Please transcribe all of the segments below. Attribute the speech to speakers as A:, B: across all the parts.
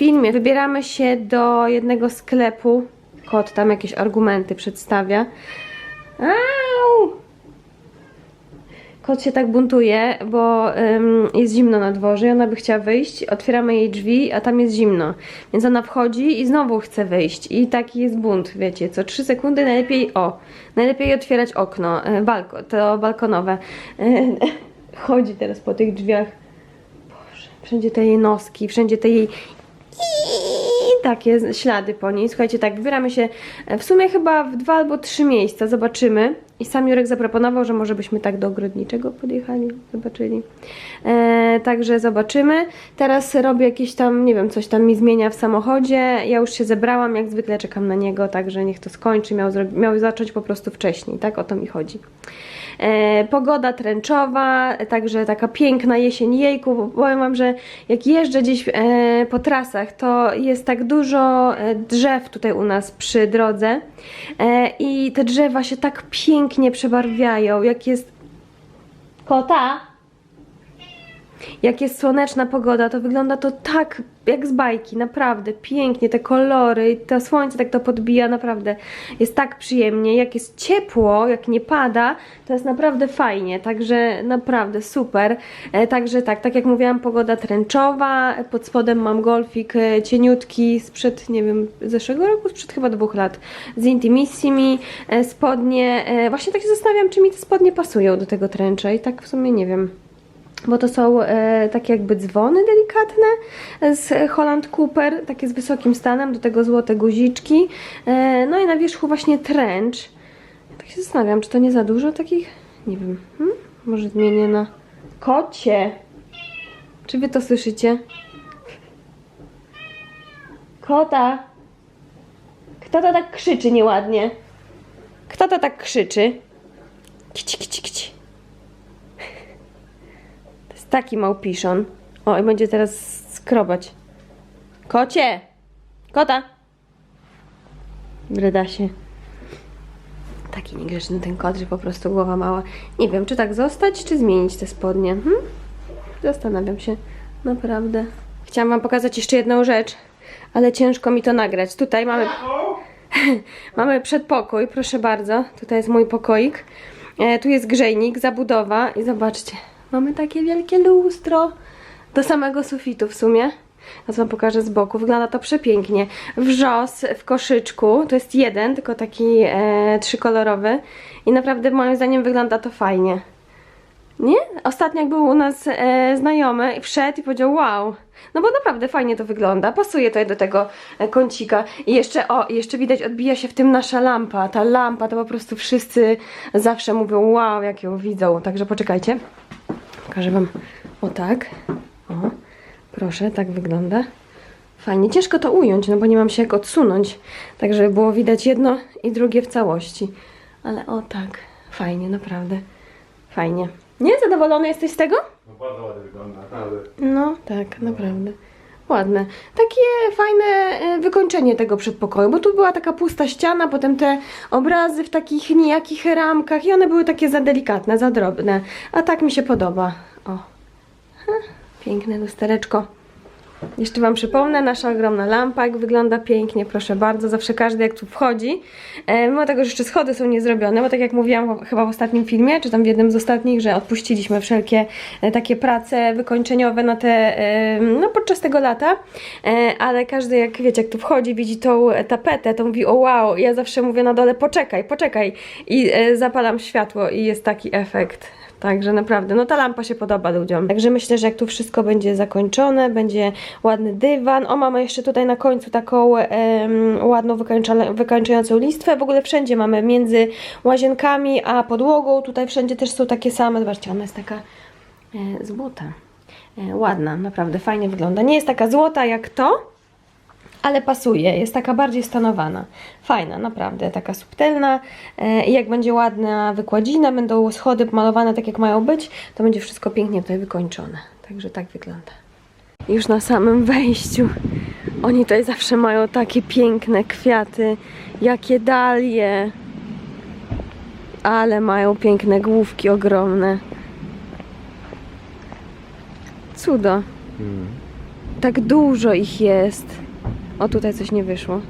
A: Filmie. Wybieramy się do jednego sklepu. Kot tam jakieś argumenty przedstawia. Au! Kot się tak buntuje, bo ym, jest zimno na dworze i ona by chciała wyjść. Otwieramy jej drzwi, a tam jest zimno. Więc ona wchodzi i znowu chce wyjść. I taki jest bunt, wiecie. Co 3 sekundy najlepiej, o, najlepiej otwierać okno, y, balko, to balkonowe. Y, chodzi teraz po tych drzwiach. Wszędzie te jej noski, wszędzie te jej i takie ślady po niej. Słuchajcie, tak, wybieramy się e, w sumie chyba w dwa albo trzy miejsca, zobaczymy. I sam Jurek zaproponował, że może byśmy tak do ogrodniczego podjechali, zobaczyli. E, także zobaczymy. Teraz robię jakieś tam, nie wiem, coś tam mi zmienia w samochodzie. Ja już się zebrałam, jak zwykle czekam na niego, także niech to skończy. Miał, miał zacząć po prostu wcześniej, tak? O to mi chodzi. E, pogoda tręczowa, także taka piękna jesień jejku. Powiem Wam, że jak jeżdżę gdzieś e, po trasach, to jest tak dużo e, drzew tutaj u nas przy drodze i te drzewa się tak pięknie przebarwiają, jak jest kota. Jak jest słoneczna pogoda, to wygląda to tak jak z bajki, naprawdę pięknie, te kolory, to słońce tak to podbija, naprawdę jest tak przyjemnie. Jak jest ciepło, jak nie pada, to jest naprawdę fajnie, także naprawdę super. E, także tak, tak jak mówiłam, pogoda tręczowa, pod spodem mam golfik e, cieniutki sprzed, nie wiem, zeszłego roku, sprzed chyba dwóch lat, z Intimissimi, e, spodnie, właśnie tak się zastanawiam, czy mi te spodnie pasują do tego tręcza i tak w sumie nie wiem bo to są e, takie jakby dzwony delikatne z Holland Cooper, takie z wysokim stanem, do tego złote guziczki. E, no i na wierzchu właśnie trench. Tak się zastanawiam, czy to nie za dużo takich? Nie wiem. Hmm? Może zmienię na kocie. Czy wy to słyszycie? Kota. Kto to tak krzyczy nieładnie? Kto to tak krzyczy? Kici, kici, kici. Taki małpiszon. O, i będzie teraz skrobać. Kocie! Kota! Bredasie. Taki niegrzeczny ten kot, że po prostu głowa mała. Nie wiem, czy tak zostać, czy zmienić te spodnie. Hm? Zastanawiam się. Naprawdę. Chciałam wam pokazać jeszcze jedną rzecz, ale ciężko mi to nagrać. Tutaj mamy... Mamy przedpokój, proszę bardzo. Tutaj jest mój pokoik. E, tu jest grzejnik, zabudowa i zobaczcie. Mamy takie wielkie lustro do samego sufitu w sumie. Teraz wam pokażę z boku. Wygląda to przepięknie. Wrzos w koszyczku. To jest jeden, tylko taki e, trzykolorowy. I naprawdę moim zdaniem wygląda to fajnie. Nie? Ostatnio jak był u nas e, znajomy wszedł i powiedział wow. No bo naprawdę fajnie to wygląda. Pasuje tutaj do tego e, kącika. I jeszcze, o, jeszcze widać odbija się w tym nasza lampa. Ta lampa to po prostu wszyscy zawsze mówią wow, jak ją widzą. Także poczekajcie. Pokażę wam o tak. O, proszę, tak wygląda. Fajnie. Ciężko to ująć, no bo nie mam się jak odsunąć. Tak, żeby było widać jedno i drugie w całości. Ale o tak. Fajnie, naprawdę. Fajnie. Nie? Zadowolony jesteś z tego?
B: No bardzo ładnie wygląda, naprawdę.
A: No, tak, naprawdę. Ładne. Takie fajne e, wykończenie tego przedpokoju, bo tu była taka pusta ściana, potem te obrazy w takich nijakich ramkach i one były takie za delikatne, za drobne. A tak mi się podoba. O. Ha, piękne lustereczko. Jeszcze Wam przypomnę, nasza ogromna lampa, jak wygląda pięknie, proszę bardzo. Zawsze każdy jak tu wchodzi, e, mimo tego, że jeszcze schody są niezrobione, bo tak jak mówiłam chyba w ostatnim filmie, czy tam w jednym z ostatnich, że odpuściliśmy wszelkie e, takie prace wykończeniowe na te, e, no podczas tego lata, e, ale każdy jak wiecie, jak tu wchodzi, widzi tą tapetę, to mówi o wow, ja zawsze mówię na dole poczekaj, poczekaj i e, zapalam światło i jest taki efekt. Także naprawdę, no ta lampa się podoba ludziom. Także myślę, że jak tu wszystko będzie zakończone, będzie ładny dywan. O, mamy jeszcze tutaj na końcu taką em, ładną wykańcza- wykańczającą listwę. W ogóle wszędzie mamy między łazienkami a podłogą. Tutaj wszędzie też są takie same. Zobaczcie, ona jest taka e, złota. E, ładna, naprawdę fajnie wygląda. Nie jest taka złota jak to, ale pasuje, jest taka bardziej stanowana. Fajna, naprawdę, taka subtelna. E, I jak będzie ładna wykładzina, będą schody malowane tak jak mają być, to będzie wszystko pięknie tutaj wykończone. Także tak wygląda. Już na samym wejściu oni tutaj zawsze mają takie piękne kwiaty, jakie dalie. Ale mają piękne główki ogromne. Cudo. tak dużo ich jest. O, tutaj coś nie wyszło.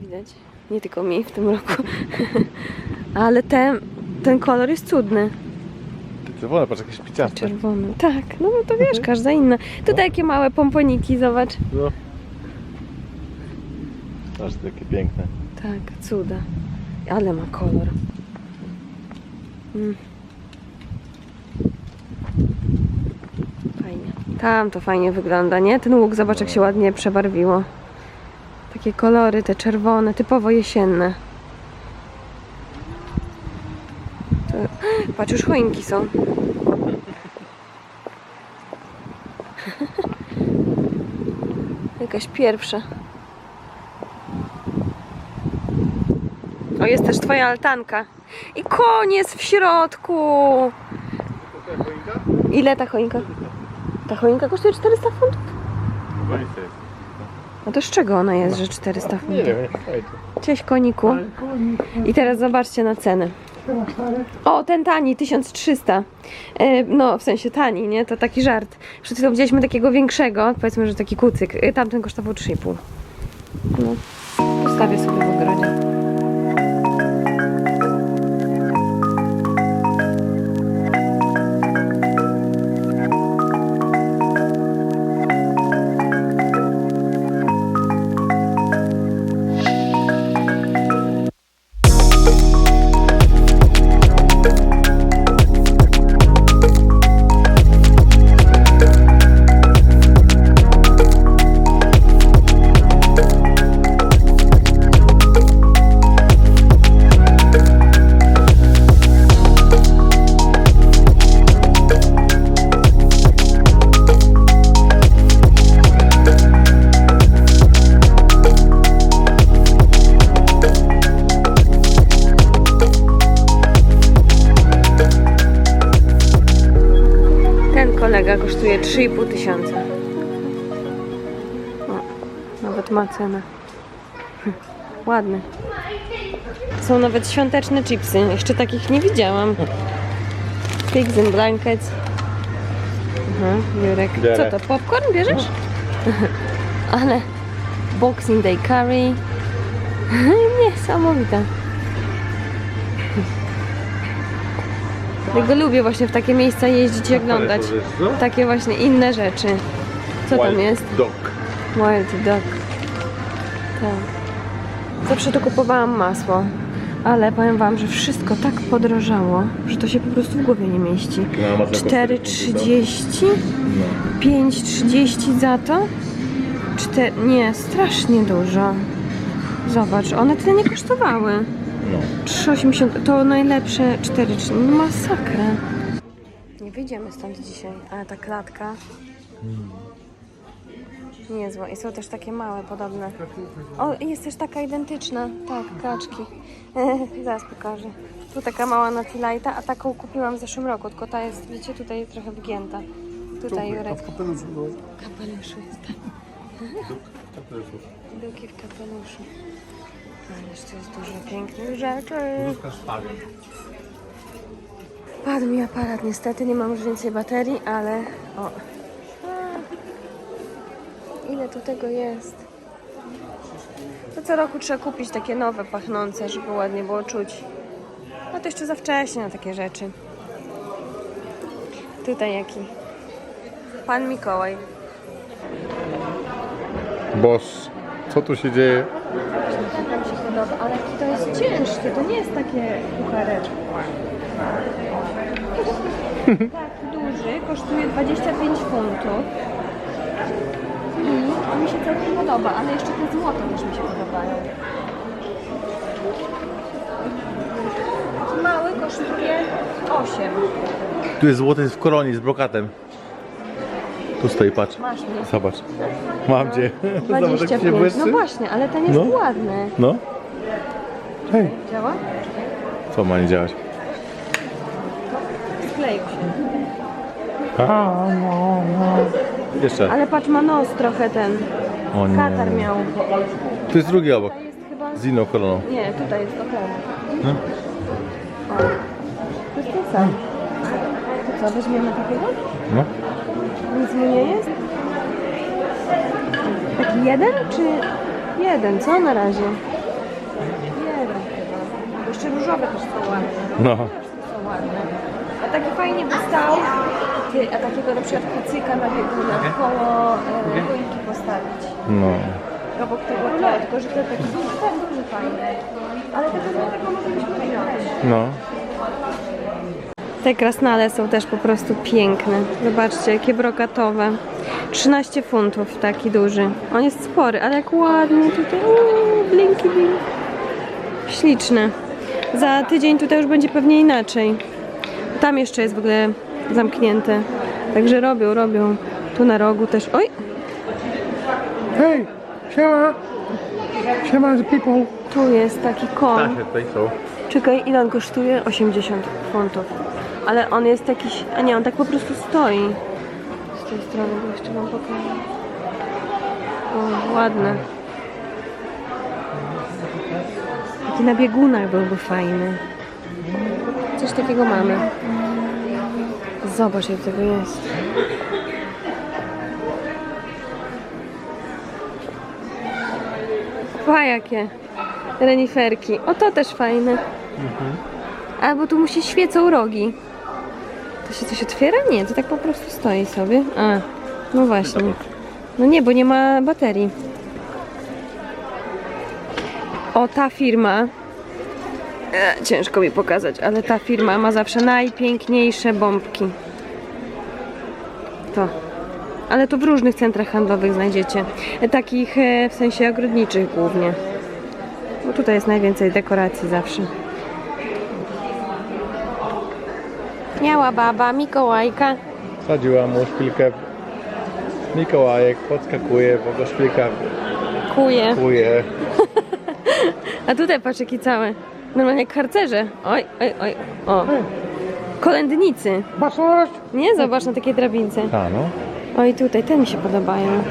A: Widać? Nie tylko mi w tym roku. Ale ten, ten kolor jest cudny.
B: Czerwone, patrz, jakieś piciaste.
A: Czerwony. Tak, no bo to wiesz, każda inna. Tutaj jakie małe pomponiki, zobacz.
B: No. Aż takie piękne.
A: Tak, cuda. Ale ma kolor. Mm. Fajnie. Tam to fajnie wygląda, nie? Ten łuk, zobacz jak się ładnie przebarwiło. Takie kolory, te czerwone, typowo jesienne. To... Patrz, już choinki są. Jakaś pierwsza. O, jest też twoja altanka. I koniec w środku. Ile ta choinka? Ta choinka kosztuje 400 funtów?
B: Chyba.
A: No to z czego ona jest, że 400
B: Nie
A: funtów?
B: wiem, nie fajnie.
A: Cześć koniku. I teraz zobaczcie na cenę. O, ten tani, 1300. E, No, w sensie tani, nie? To taki żart. Przed chwilą widzieliśmy takiego większego, powiedzmy, że taki kucyk. E, Tamten kosztował 3,5. No, postawię sobie w ogrodzie. Kolega kosztuje 3,5 tysiąca. O, nawet ma cenę. Hm, Ładny. Są nawet świąteczne chipsy. Jeszcze takich nie widziałam. Pigs and blankets. Aha, Jurek. Co to, popcorn bierzesz? Ale Boxing Day curry. Niesamowite. Tego lubię właśnie w takie miejsca jeździć i oglądać. Takie właśnie inne rzeczy. Co tam jest?
B: Dog.
A: Wild Dog. Tak. Zawsze tu kupowałam masło, ale powiem wam, że wszystko tak podrożało, że to się po prostu w głowie nie mieści.
B: No, masło kosztuje
A: 4,30?
B: No.
A: 5,30 za to? 4... Nie, strasznie dużo. Zobacz, one tyle nie kosztowały.
B: No.
A: 3,80 to najlepsze 4, no masakra. Nie wyjdziemy stąd dzisiaj, ale ta klatka niezła. I są też takie małe, podobne. O, i jest też taka identyczna. Tak, kaczki. Zaraz pokażę. Tu taka mała Natilajta, a taką kupiłam w zeszłym roku, tylko ta jest, wiecie, tutaj trochę wgięta. Tutaj Jurek.
B: kapeluszu.
A: Kapeluszu jest tak. Byłki w kapeluszu. Ależ to jest dużo pięknych rzeczy. Padł mi aparat, niestety nie mam już więcej baterii, ale o. A. Ile tu tego jest? To co roku trzeba kupić takie nowe, pachnące, żeby ładnie było czuć. No to jeszcze za wcześnie na takie rzeczy. Tutaj jaki? Pan Mikołaj.
B: Boss, co tu się dzieje?
A: Tak podoba, ale to jest ciężkie, to nie jest takie kuchareczko. Taki duży, kosztuje 25 funtów. I mi się całkiem podoba, ale jeszcze te złote też mi się podobają. Mały kosztuje 8.
B: Tu jest złoty w koronie z brokatem. Tu stoi, patrz.
A: Masz mnie.
B: Zobacz. Mam cię. Zobacz, jak się
A: 25. No
B: błyszczy.
A: właśnie, ale ten jest
B: No.
A: ładny.
B: No. Hej.
A: Działa?
B: Co ma nie działać?
A: Skleił się.
B: Jeszcze.
A: Ale patrz, ma nos trochę ten.
B: O nie.
A: Katar miał.
B: Tu jest drugi obok.
A: To jest chyba...
B: Z inną koroną.
A: Nie, tutaj jest ten.
B: No.
A: O. To jest ten sam. To co, weźmiemy takiego?
B: No.
A: Nic mu nie jest? Jeden czy jeden? Co na razie? Różowe też są ładne.
B: No.
A: Są ładne. A taki fajnie by stał, ty, a takiego na przykład kucyka na biegunach koło e, choinki postawić.
B: No.
A: Obok tego rula, tylko że to taki duży, tak duży fajny. Ale tego złotego moglibyśmy wziąć.
B: No.
A: Te krasnale są też po prostu piękne. Zobaczcie, jakie brokatowe. 13 funtów, taki duży. On jest spory, ale jak ładnie tutaj. Uuu, blinki, blink. Śliczne. Za tydzień tutaj już będzie pewnie inaczej. Tam jeszcze jest w ogóle zamknięte. Także robią, robią. Tu na rogu też. Oj,
C: Hej, siema! Siema the people!
A: tu jest taki koń.
B: Tak, tutaj są.
A: Czekaj, ile on kosztuje? 80 funtów. Ale on jest jakiś. A nie, on tak po prostu stoi. Z tej strony, bo jeszcze wam pokażę. O, ładne. Taki na biegunach byłby fajny. Coś takiego mamy. Zobacz, jak tego jest. Pa, jakie reniferki. O, to też fajne. Albo tu mu się świecą rogi. To się coś otwiera? Nie, to tak po prostu stoi sobie. A, no właśnie. No nie, bo nie ma baterii. O, ta firma. E, ciężko mi pokazać, ale ta firma ma zawsze najpiękniejsze bombki. To. Ale to w różnych centrach handlowych znajdziecie. E, Takich e, w sensie ogrodniczych głównie. Bo tutaj jest najwięcej dekoracji zawsze. Miała baba, Mikołajka.
B: Sadziła mu szpilkę. Mikołajek podskakuje, bo go szpilka
A: Kuje.
B: kuje.
A: A tutaj patrz jaki całe. Normalnie jak harcerze. Oj, oj, oj. O. Kolędnicy.
C: Basość!
A: Nie? Zobacz na takie drabince.
B: A no.
A: Oj, tutaj, te mi się podobają.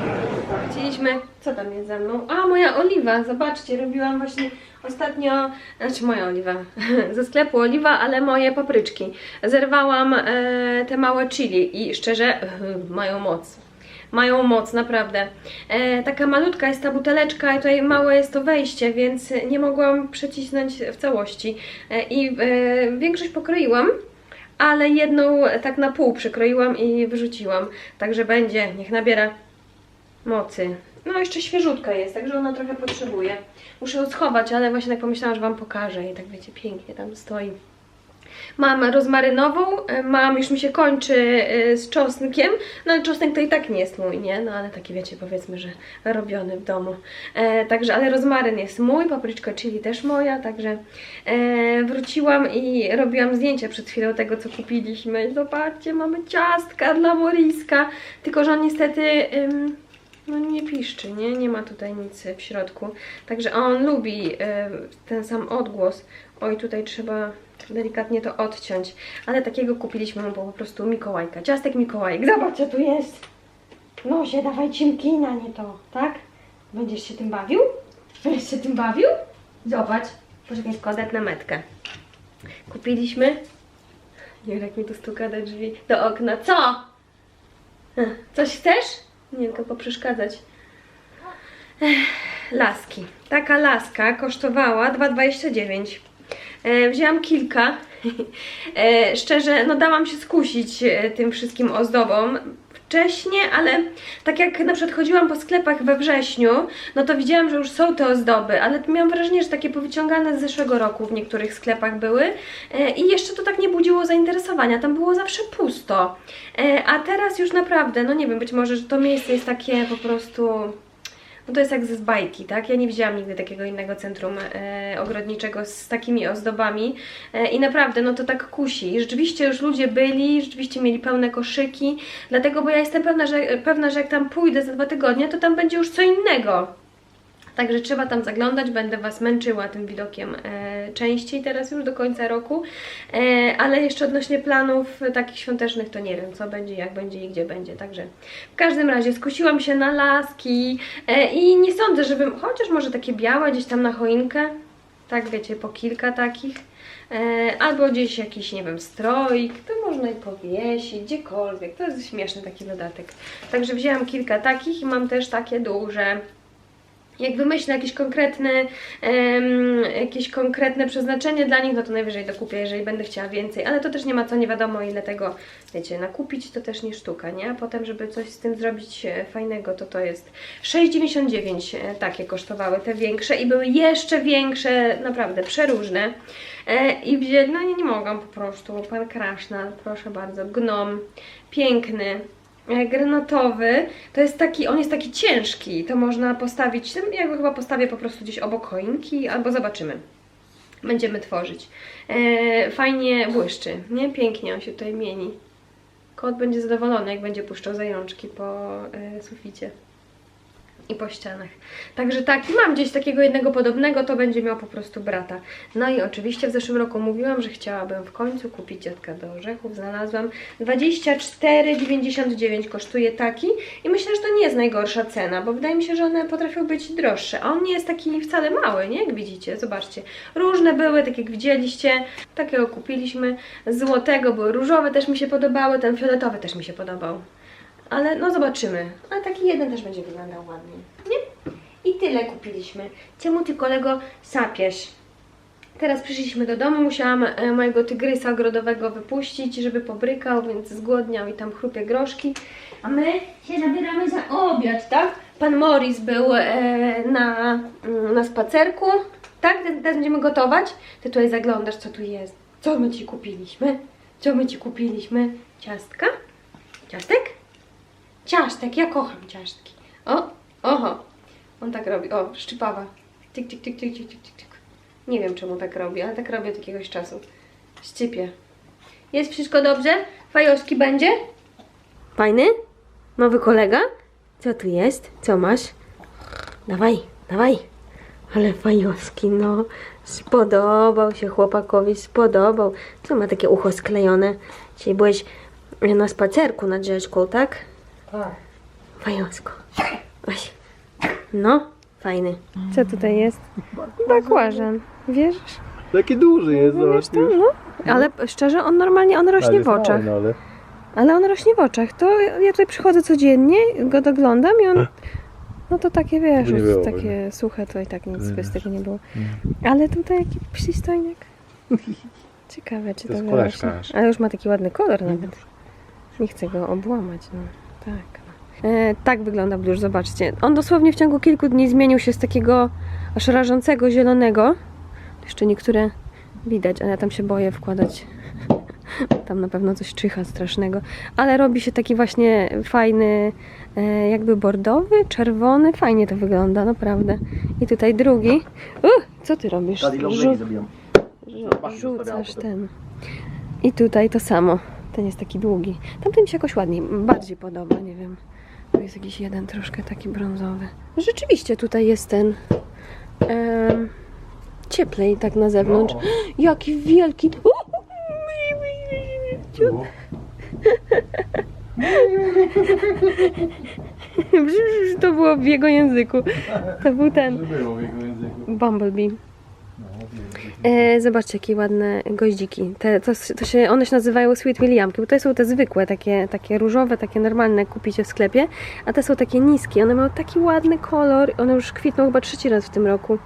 A: Chcieliśmy, co tam jest ze mną? A, moja oliwa, zobaczcie, robiłam właśnie ostatnio, znaczy moja oliwa, ze sklepu oliwa, ale moje papryczki. Zerwałam e, te małe chili i szczerze, mają moc. Mają moc, naprawdę. E, taka malutka jest ta buteleczka i tutaj małe jest to wejście, więc nie mogłam przecisnąć w całości. E, I e, większość pokroiłam, ale jedną tak na pół przykroiłam i wyrzuciłam. Także będzie, niech nabiera mocy. No jeszcze świeżutka jest, także ona trochę potrzebuje. Muszę ją schować, ale właśnie tak pomyślałam, że Wam pokażę i tak wiecie, pięknie tam stoi. Mam rozmarynową, e, mam, już mi się kończy e, z czosnkiem, no ale czosnek to i tak nie jest mój, nie? No ale taki wiecie, powiedzmy, że robiony w domu. E, także, ale rozmaryn jest mój, papryczka chili też moja, także e, wróciłam i robiłam zdjęcia przed chwilą tego, co kupiliśmy. Zobaczcie, mamy ciastka dla Moriska, tylko że on niestety... Ym, no nie piszczy, nie? Nie ma tutaj nic w środku. Także on lubi e, ten sam odgłos. Oj, tutaj trzeba delikatnie to odciąć. Ale takiego kupiliśmy mu po prostu Mikołajka. Ciastek Mikołajek. Zobacz, co tu jest. No się, dawaj cimki na nie to, tak? Będziesz się tym bawił? Będziesz się tym bawił? Zobacz. Poczekaj, tylko odetnę metkę. Kupiliśmy... Jak mi tu stuka do drzwi, do okna. Co? Coś chcesz? Nie, tylko poprzeszkadzać. Ech, laski. Taka laska kosztowała 2,29. E, wzięłam kilka. E, szczerze, no dałam się skusić e, tym wszystkim ozdobom wcześniej, ale tak jak na przykład chodziłam po sklepach we wrześniu, no to widziałam, że już są te ozdoby, ale miałam wrażenie, że takie powyciągane z zeszłego roku w niektórych sklepach były i jeszcze to tak nie budziło zainteresowania, tam było zawsze pusto. A teraz już naprawdę, no nie wiem, być może, że to miejsce jest takie po prostu... No to jest jak ze bajki, tak? Ja nie widziałam nigdy takiego innego centrum e, ogrodniczego z takimi ozdobami e, i naprawdę, no to tak kusi. Rzeczywiście już ludzie byli, rzeczywiście mieli pełne koszyki, dlatego, bo ja jestem pewna, że, pewna, że jak tam pójdę za dwa tygodnie, to tam będzie już co innego. Także trzeba tam zaglądać, będę Was męczyła tym widokiem e, częściej teraz już do końca roku, e, ale jeszcze odnośnie planów takich świątecznych to nie wiem co będzie, jak będzie i gdzie będzie, także w każdym razie skusiłam się na laski e, i nie sądzę, żebym, chociaż może takie białe gdzieś tam na choinkę, Tak, wiecie, po kilka takich. Albo gdzieś jakiś, nie wiem, stroik, to można i powiesić, gdziekolwiek. To jest śmieszny taki dodatek. Także wzięłam kilka takich i mam też takie duże. Jak wymyślę jakieś konkretne, em, jakieś konkretne przeznaczenie dla nich, no to najwyżej dokupię, jeżeli będę chciała więcej. Ale to też nie ma co, nie wiadomo ile tego, wiecie, nakupić to też nie sztuka, nie? A potem, żeby coś z tym zrobić e, fajnego, to to jest 6,99 e, takie kosztowały te większe i były jeszcze większe, naprawdę przeróżne. E, I wzię, no nie, nie mogłam po prostu, pan Krasznal, proszę bardzo, gnom, piękny, granatowy, to jest taki, on jest taki ciężki, to można postawić, ja go chyba postawię po prostu gdzieś obok choinki, albo zobaczymy. Będziemy tworzyć. E, fajnie błyszczy, nie? Pięknie on się tutaj mieni. Kot będzie zadowolony, jak będzie puszczał zajączki po e, suficie i po ścianach. Także tak, mam gdzieś takiego jednego podobnego, to będzie miał po prostu brata. No i oczywiście w zeszłym roku mówiłam, że chciałabym w końcu kupić dziadka do orzechów. Znalazłam 24,99 kosztuje taki i myślę, że to nie jest najgorsza cena, bo wydaje mi się, że one potrafią być droższe. A on nie jest taki wcale mały, nie? Jak widzicie, zobaczcie. Różne były, tak jak widzieliście. Takiego kupiliśmy. Złotego były różowe, też mi się podobały. Ten fioletowy też mi się podobał. Ale no zobaczymy. Ale taki jeden też będzie wyglądał ładnie. Nie? I tyle kupiliśmy. Czemu ty kolego sapiesz? Teraz przyszliśmy do domu, musiałam e, mojego tygrysa ogrodowego wypuścić, żeby pobrykał, więc zgłodniał i tam chrupie groszki. A my się zabieramy za obiad, tak? Pan Morris był e, na, mm, na spacerku, tak? Teraz będziemy gotować. Ty tutaj zaglądasz, co tu jest. Co my ci kupiliśmy? Co my ci kupiliśmy? Ciastka? Ciastek? Ciastek, ja kocham ciastki. O, oho. On tak robi. O, szczypawa. Tyk, tyk, tyk, tyk, tyk, tyk, tyk. Nie wiem czemu tak robi, ale tak robię od jakiegoś czasu. Szczypie. Jest wszystko dobrze? Fajowski będzie? Fajny? Nowy kolega? Co tu jest? Co masz? Dawaj, dawaj. Ale fajowski, no. Spodobał się chłopakowi, spodobał. Co ma takie ucho sklejone? Dzisiaj byłeś na spacerku nad rzeczką, tak?
C: Tak.
A: Oś. No, fajny. Co tutaj jest? Bakłażan. Wierzysz?
B: Taki duży jest, zobacz.
A: Wiesz to? No. Ale szczerze, on normalnie, on rośnie w oczach.
B: Ale...
A: Ale on rośnie w oczach. To ja tutaj przychodzę codziennie, go doglądam i on... No to takie, wiesz,
B: nie było,
A: takie suche, to i tak nic by z tego nie było. Ale tutaj jaki przystojniak. Ciekawe, czy
B: To
A: to, wyrośnie. Ale już ma taki ładny kolor nawet. Nie chcę go obłamać, no. Tak. E, tak wygląda blusz, zobaczcie. On dosłownie w ciągu kilku dni zmienił się z takiego aż rażącego zielonego. Jeszcze niektóre widać, ale ja tam się boję wkładać. Tam na pewno coś czyha strasznego. Ale robi się taki właśnie fajny, e, jakby bordowy, czerwony. Fajnie to wygląda, naprawdę. I tutaj drugi. Uh, co ty robisz? Rzu- Rzucasz ten. I tutaj to samo. Ten jest taki długi. Tamten mi się jakoś ładniej, bardziej podoba, nie wiem. Tu jest jakiś jeden troszkę taki brązowy. Rzeczywiście tutaj jest ten em, cieplej tak na zewnątrz. Jaki wielki! To było w jego języku. To był ten
B: było w jego języku.
A: Bumblebee. E, zobaczcie, jakie ładne goździki. Te, to, to się, one się nazywają Sweet Williamki, bo to są te zwykłe, takie, takie różowe, takie normalne, kupicie w sklepie. A te są takie niskie. One mają taki ładny kolor. One już kwitną chyba trzeci raz w tym roku.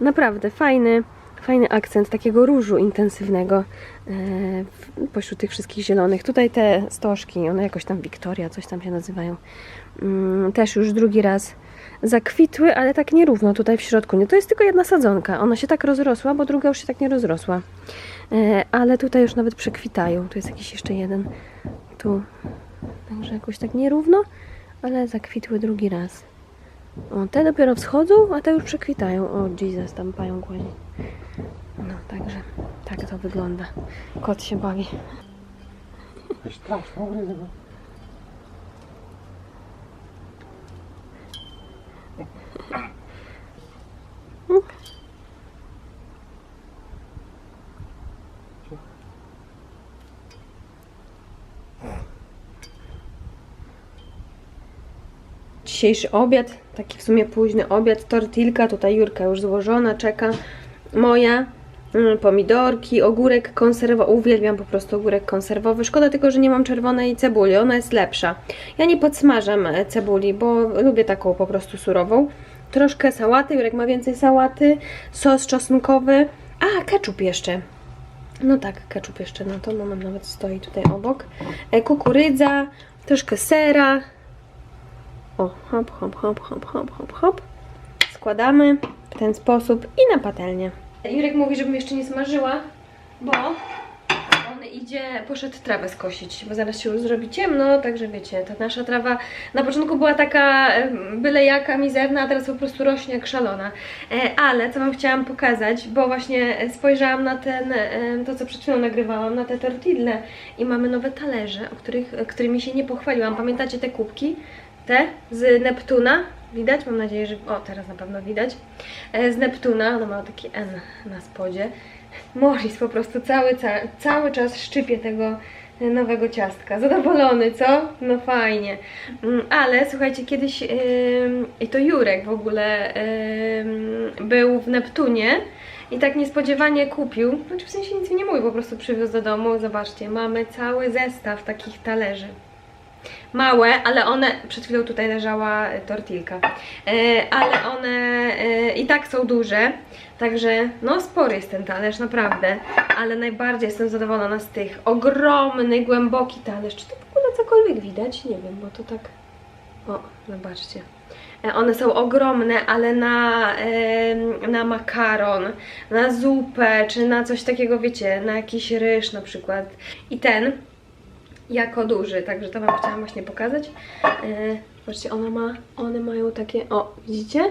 A: Naprawdę fajny, fajny akcent takiego różu intensywnego e, w- pośród tych wszystkich zielonych. Tutaj te stożki, one jakoś tam Wiktoria, coś tam się nazywają. Mm, też już drugi raz zakwitły, ale tak nierówno tutaj w środku. Nie, to jest tylko jedna sadzonka. Ona się tak rozrosła, bo druga już się tak nie rozrosła. E, ale tutaj już nawet przekwitają. Tu jest jakiś jeszcze jeden. Tu. Także jakoś tak nierówno, ale zakwitły drugi raz. O, te dopiero wschodzą, a te już przekwitają. O, Jesus, tam łazi. No, także tak to wygląda. Kot się bawi.
C: Straszno gryzę
A: Dzisiejszy obiad, taki w sumie późny obiad, tortilka, tutaj Jurka już złożona, czeka. moja, mm, pomidorki, ogórek konserwowy, uwielbiam po prostu ogórek konserwowy, szkoda tylko, że nie mam czerwonej cebuli, ona jest lepsza. Ja nie podsmażam e, cebuli, bo lubię taką po prostu surową. Troszkę sałaty, Jurek ma więcej sałaty, sos czosnkowy, a ketchup jeszcze. No tak, ketchup jeszcze, no to moment nawet stoi tutaj obok. E, kukurydza, troszkę sera. O, hop, hop, hop, hop, hop, hop, hop. Składamy w ten sposób i na patelnię. Jurek mówi, żebym jeszcze nie smażyła, bo idzie, poszedł trawę skosić, bo zaraz się już zrobi ciemno, także wiecie, ta nasza trawa na początku była taka byle jaka, mizerna, a teraz po prostu rośnie jak szalona. E, Ale co Wam chciałam pokazać, bo właśnie spojrzałam na ten, to co przed chwilą nagrywałam, na te tortille i mamy nowe talerze, o których, którymi się nie pochwaliłam. Pamiętacie te kubki? Te z Neptuna? Widać? Mam nadzieję, że... O, teraz na pewno widać. E, Z Neptuna, ona ma taki N na spodzie. Morris po prostu cały, ca cały czas szczypie tego nowego ciastka. Zadowolony, co? No fajnie. Mm, Ale słuchajcie, kiedyś i to Jurek w ogóle ym, był w Neptunie i tak niespodziewanie kupił, znaczy w sensie nic nie mówi, po prostu przywiózł do domu. Zobaczcie, mamy cały zestaw takich talerzy małe, ale one, przed chwilą tutaj leżała tortilka, e, ale one e, i tak są duże, także no spory jest ten talerz, naprawdę, ale najbardziej jestem zadowolona z tych, ogromny, głęboki talerz, czy to w ogóle cokolwiek widać? Nie wiem, bo to tak, o, zobaczcie. E, One są ogromne, ale na, na makaron, na zupę, czy na coś takiego, wiecie, na jakiś ryż na przykład. I ten jako duży, także to Wam chciałam właśnie pokazać. E, Zobaczcie, one, ma, one mają takie, o, widzicie?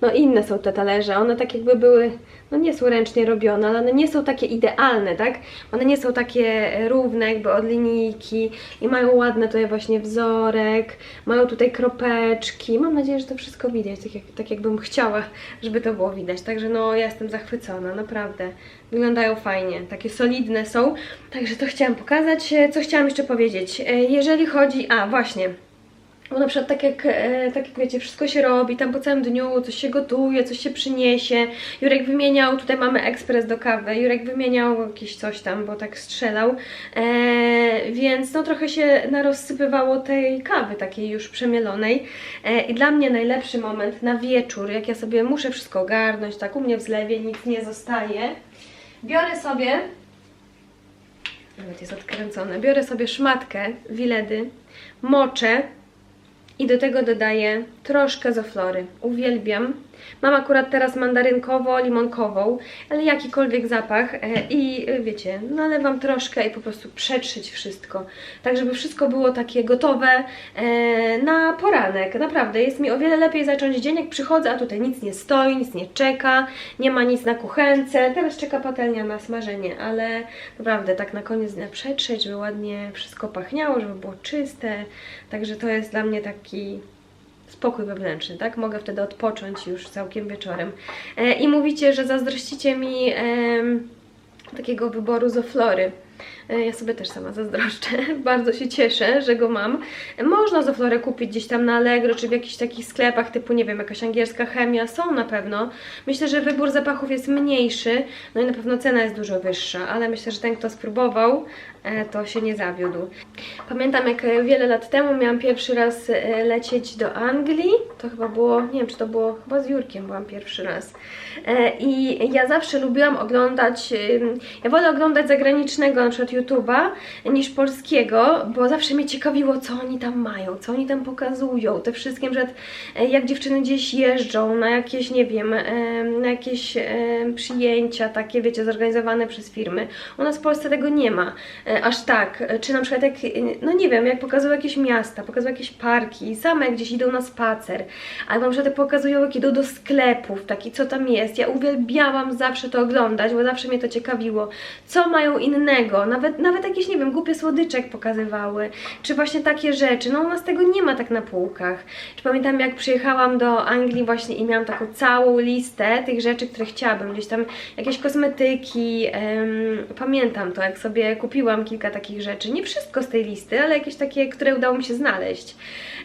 A: No inne są te talerze, one tak jakby były, no nie są ręcznie robione, ale one nie są takie idealne, tak? One nie są takie równe jakby od linijki i mają ładny tutaj właśnie wzorek, mają tutaj kropeczki, mam nadzieję, że to wszystko widać, tak, jak, tak jakbym chciała, żeby to było widać, także no ja jestem zachwycona, naprawdę. Wyglądają fajnie, takie solidne są, także to chciałam pokazać. E, Co chciałam jeszcze powiedzieć? E, Jeżeli chodzi, a właśnie, bo na przykład tak jak, e, tak jak wiecie, wszystko się robi, tam po całym dniu coś się gotuje, coś się przyniesie. Jurek wymieniał, tutaj mamy ekspres do kawy, Jurek wymieniał jakieś coś tam, bo tak strzelał. E, więc no trochę się narozsypywało tej kawy takiej już przemielonej. E, I dla mnie najlepszy moment na wieczór, jak ja sobie muszę wszystko ogarnąć, tak u mnie w zlewie nic nie zostaje. Biorę sobie nawet jest odkręcone. Biorę sobie szmatkę wiledy, moczę i do tego dodaję troszkę zoflory. Uwielbiam. Mam akurat teraz mandarynkowo-limonkową, ale jakikolwiek zapach e, i e, wiecie, nalewam troszkę i po prostu przetrzyć wszystko. Tak, żeby wszystko było takie gotowe e, na poranek. Naprawdę, jest mi o wiele lepiej zacząć dzień, jak przychodzę, a tutaj nic nie stoi, nic nie czeka, nie ma nic na kuchence. Teraz czeka patelnia na smażenie, ale naprawdę tak na koniec dnia przetrzeć, żeby ładnie wszystko pachniało, żeby było czyste. Także to jest dla mnie taki spokój wewnętrzny, tak? Mogę wtedy odpocząć już całkiem wieczorem. E, I mówicie, że zazdrościcie mi em, takiego wyboru zoflory. E, Ja sobie też sama zazdroszczę. Bardzo się cieszę, że go mam. E, Można zoflorę kupić gdzieś tam na Allegro, czy w jakichś takich sklepach typu, nie wiem, jakaś angielska chemia. Są na pewno. Myślę, że wybór zapachów jest mniejszy, no i na pewno cena jest dużo wyższa, ale myślę, że ten, kto spróbował, e, to się nie zawiódł. Pamiętam, jak e, wiele lat temu miałam pierwszy raz e, lecieć do Anglii. To chyba było, nie wiem, czy to było, chyba z Jurkiem byłam pierwszy raz. E, I ja zawsze lubiłam oglądać, ja wolę oglądać zagranicznego, na przykład YouTube'a, niż polskiego, bo zawsze mnie ciekawiło, co oni tam mają, co oni tam pokazują, te wszystkie, że jak dziewczyny gdzieś jeżdżą na jakieś, nie wiem, em, na jakieś em, przyjęcia takie, wiecie, zorganizowane przez firmy. U nas w Polsce tego nie ma e, aż tak, E, czy na przykład jak, e, no nie wiem, jak pokazują jakieś miasta, pokazują jakieś parki, same gdzieś idą na spacer, albo na przykład pokazują jak idą do sklepów, taki co tam jest. Ja uwielbiałam zawsze to oglądać, bo zawsze mnie to ciekawiło, co mają innego nawet, nawet jakieś, nie wiem, głupie słodyczek pokazywały, czy właśnie takie rzeczy, no u nas tego nie ma tak na półkach. Czy pamiętam jak przyjechałam do Anglii właśnie i miałam taką całą listę tych rzeczy, które chciałabym, gdzieś tam jakieś kosmetyki, em, pamiętam to, jak sobie kupiłam kilka takich rzeczy, nie wszystko z tej listy, ale jakieś takie, które udało mi się znaleźć.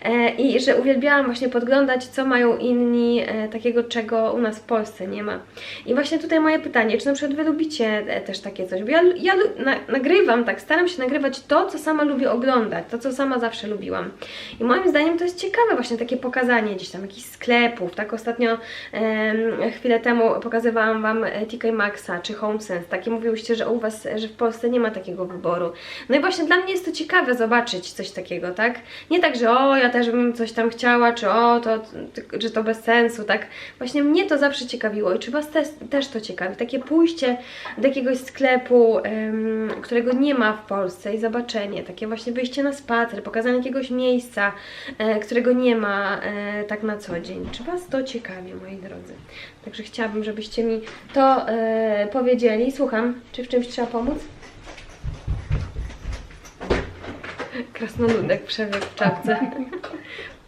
A: E, I że uwielbiałam właśnie podglądać, co mają inni e, takiego, czego u nas w Polsce nie ma. I właśnie tutaj moje pytanie, czy na przykład Wy lubicie e, też takie coś? Bo ja, ja na, nagrywam, tak, staram się nagrywać to, co sama lubię oglądać, to, co sama zawsze lubiłam. I moim zdaniem to jest ciekawe właśnie takie pokazanie gdzieś tam jakichś sklepów, tak ostatnio chwilę temu pokazywałam Wam e, TK Maxa czy HomeSense, takie mówiłyście, że u Was, że w Polsce nie ma takiego wyboru. No i właśnie dla mnie jest to ciekawe zobaczyć coś takiego, tak? Nie tak, że o, ja też bym coś tam chciała, czy o, to, że to bez sensu, tak? Właśnie mnie to zawsze ciekawiło i czy Was też, też to ciekawi? Takie pójście do jakiegoś sklepu, którego nie ma w Polsce i zobaczenie, takie właśnie wyjście na spacer, pokazanie jakiegoś miejsca, e, którego nie ma e, tak na co dzień. Czy Was to moi drodzy? Także chciałabym, żebyście mi to e, powiedzieli. Słucham, czy w czymś trzeba pomóc? Krasnoludek przebiegł w czapce.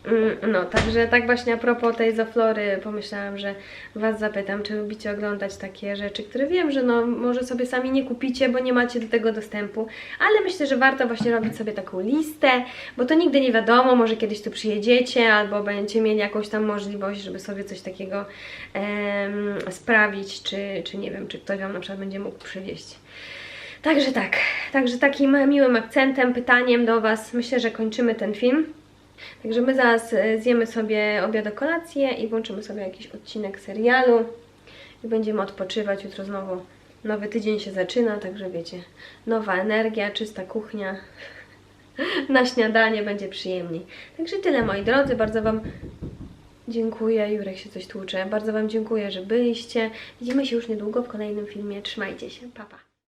A: Mm, No, także tak właśnie a propos tej Zoflory pomyślałam, że Was zapytam, czy lubicie oglądać takie rzeczy, które wiem, że no może sobie sami nie kupicie, bo nie macie do tego dostępu, ale myślę, że warto właśnie robić sobie taką listę, bo to nigdy nie wiadomo, może kiedyś tu przyjedziecie, albo będziecie mieli jakąś tam możliwość, żeby sobie coś takiego em, sprawić, czy, czy nie wiem, czy ktoś Wam na przykład będzie mógł przywieźć. Także tak, także takim miłym akcentem, pytaniem do Was myślę, że kończymy ten film. Także my zaraz e, zjemy sobie obiad o kolację i włączymy sobie jakiś odcinek serialu i będziemy odpoczywać. Jutro znowu nowy tydzień się zaczyna, także wiecie, nowa energia, czysta kuchnia. Na śniadanie będzie przyjemniej. Także tyle moi drodzy, bardzo Wam dziękuję. Jurek się coś tłucze. Bardzo Wam dziękuję, że byliście. Widzimy się już niedługo w kolejnym filmie. Trzymajcie się. Pa, pa.